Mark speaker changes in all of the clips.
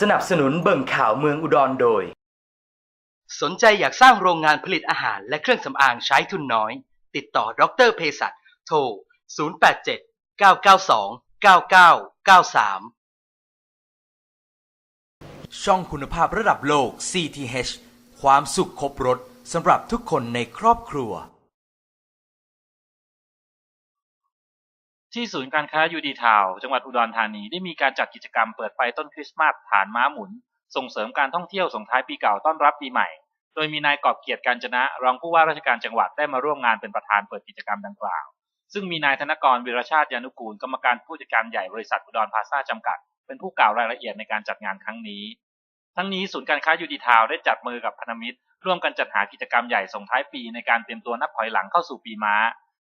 Speaker 1: สนับสนุนเบิ่งข่าวเมืองอุดรโดย สนใจอยากสร้างโรงงานผลิตอาหารและเครื่องสำอางใช้ทุนน้อย ติดต่อดรเภสัชโทร 087 992 9993 ช่องคุณภาพระดับโลก CTH ความสุขครบรถสำหรับทุกคนในครอบครัว
Speaker 2: ที่ศูนย์การค้ายูดีทาว์จังหวัดอุดรธานีได้มีการจัดกิจกรรมเปิดไฟต้นคริสต์มาสฐานม้าหมุน ส่งเสริมการท่องเที่ยวส่งท้ายปีเก่าต้อนรับปีใหม่ โดยมีนายกอบเกียรติการจนะ รองผู้ว่าราชการจังหวัดได้มาร่วมงานเป็นประธานเปิดกิจกรรมดังกล่าว ซึ่งมีนายธนกรวิรชาติยานุกูลกรรมการผู้จัดการใหญ่บริษัทอุดรพาซาจำกัด เป็นผู้กล่าวรายละเอียดในการจัดงานครั้งนี้ ทั้งนี้ศูนย์การค้ายูดีทาว์ได้จัดมือกับพันธมิตร ร่วมกันจัดหากิจกรรมใหญ่ส่งท้ายปีในการเตรียมตัวนับถอยหลังเข้าสู่ปีม้า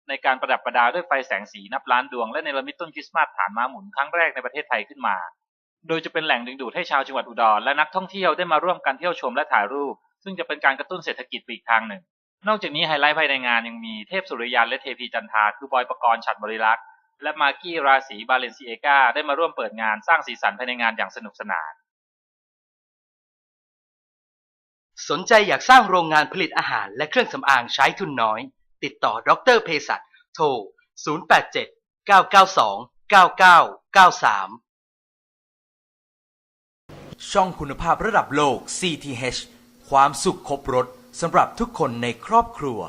Speaker 2: ในการประดับประดาด้วยไฟแสงสีนับล้านดวงและเนรมิตต้นคริสต์มาสฐานม้าหมุนครั้งแรกในประเทศไทยขึ้นมา โดยจะเป็นแหล่งดึงดูดให้ชาวจังหวัดอุดรและนักท่องเที่ยวได้มาร่วมกันเที่ยวชมและถ่ายรูป ซึ่งจะเป็นการกระตุ้นเศรษฐกิจปอีกทางหนึ่ง นอกจากนี้ไฮไลท์ภายในงานยังมีเทพสุริยันและเทพีจันทาคือบอยประกรณ์ฉัตรบริลักษ์และมากกี้ราศีบาเลนซิเอกาได้มาร่วมเปิดงานสร้างสีสันภายในงานอย่างสนุกสนาน
Speaker 1: สนใจอยากสร้างโรงงานผลิตอาหารและเครื่องสำอางใช้ทุนน้อย ติดต่อดรเภสัชโทร 087 992 9993 ช่องคุณภาพระดับโลก CTH ความสุขครบรถสำหรับทุกคนในครอบครัว